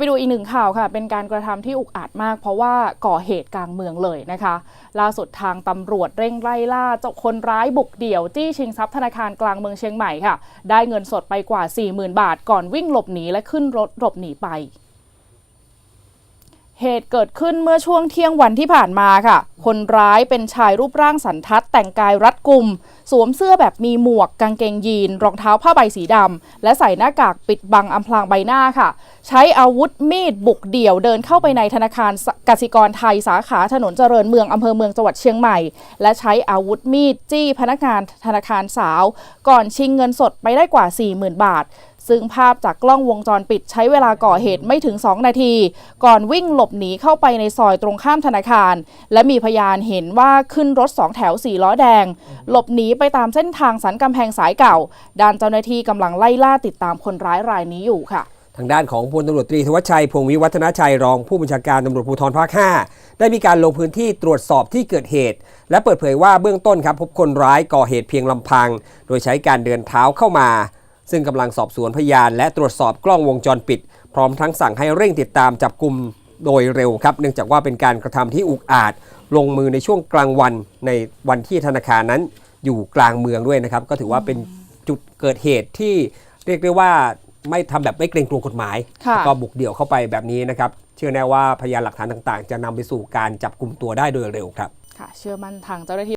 ไปดูอีกหนึ่งข่าวค่ะ เป็นการกระทำที่อุกอาจมาก เพราะว่าก่อเหตุกลางเมืองเลยนะคะ ล่าสุดทางตำรวจเร่งไล่ล่าเจ้าคนร้ายบุกเดี่ยว จี้ชิงทรัพย์ธนาคารกลางเมืองเชียงใหม่ค่ะ ได้เงินสดไปกว่า 40,000 บาท ก่อนวิ่งหลบหนีและขึ้นรถหลบหนีไป เหตุเกิดขึ้นเมื่อช่วงเที่ยงวันที่ผ่านมาค่ะ คนร้ายเป็นชายรูปร่างสันทัดแต่งกายรัดกุม สวมเสื้อแบบมีหมวกกางเกงยีน รองเท้าผ้าใบสีดำ และใส่หน้ากากปิดบังอำพรางใบหน้าค่ะ ใช้อาวุธมีดบุกเดี่ยวเดินเข้าไปในธนาคารกสิกรไทยสาขาถนนเจริญเมืองอำเภอเมืองจังหวัดเชียงใหม่ และใช้อาวุธมีดจี้พนักงานธนาคารสาว ก่อนชิงเงินสดไปได้กว่า 40,000 บาท ซึ่งภาพจากกล้องวงจรปิดใช้เวลาก่อเหตุไม่ถึง 2 นาที ก่อนวิ่งหลบหนีเข้าไปในซอยตรงข้ามธนาคาร และมีพยานเห็นว่าขึ้นรถ 2 แถว 4 ล้อแดง หลบหนีไปตามเส้นทางสันกำแพงสายเก่า ด้านเจ้าหน้าที่กำลังไล่ล่าติดตามคนร้ายรายนี้อยู่ค่ะทางด้านของพลตำรวจตรีธวัชชัยพงศ์วิวัฒนาชัยรองผู้บัญชาการตำรวจภูธรภาค 5 ได้มีการลงพื้นที่ตรวจสอบที่เกิดเหตุ และเปิดเผยว่าเบื้องต้นครับพบคนร้ายก่อเหตุเพียงลำพัง โดยใช้การเดินเท้าเข้ามา ซึ่งกำลังสอบสวนพยานและตรวจสอบกล้องวงจรปิด พร้อมทั้งสั่งให้เร่งติดตามจับกลุ่มโดยเร็วครับ เนื่องจากว่าเป็นการกระทำที่อุกอาจ ลงมือในช่วงกลางวันในวันที่ธนาคารนั้นอยู่กลางเมืองด้วยนะครับ ก็ถือว่าเป็นจุดเกิดเหตุที่เรียกได้ว่าไม่ทำแบบไม่เกรงกลัวกฎหมายค่ะก็บุกเดี่ยวเข้าไปแบบนี้นะครับ เชื่อแน่ว่าพยานหลักฐานต่าง ๆ จะนำไปสู่การจับกลุ่มตัวได้โดยเร็วครับ ค่ะ เชื่อมั่นทางเจ้าหน้าที่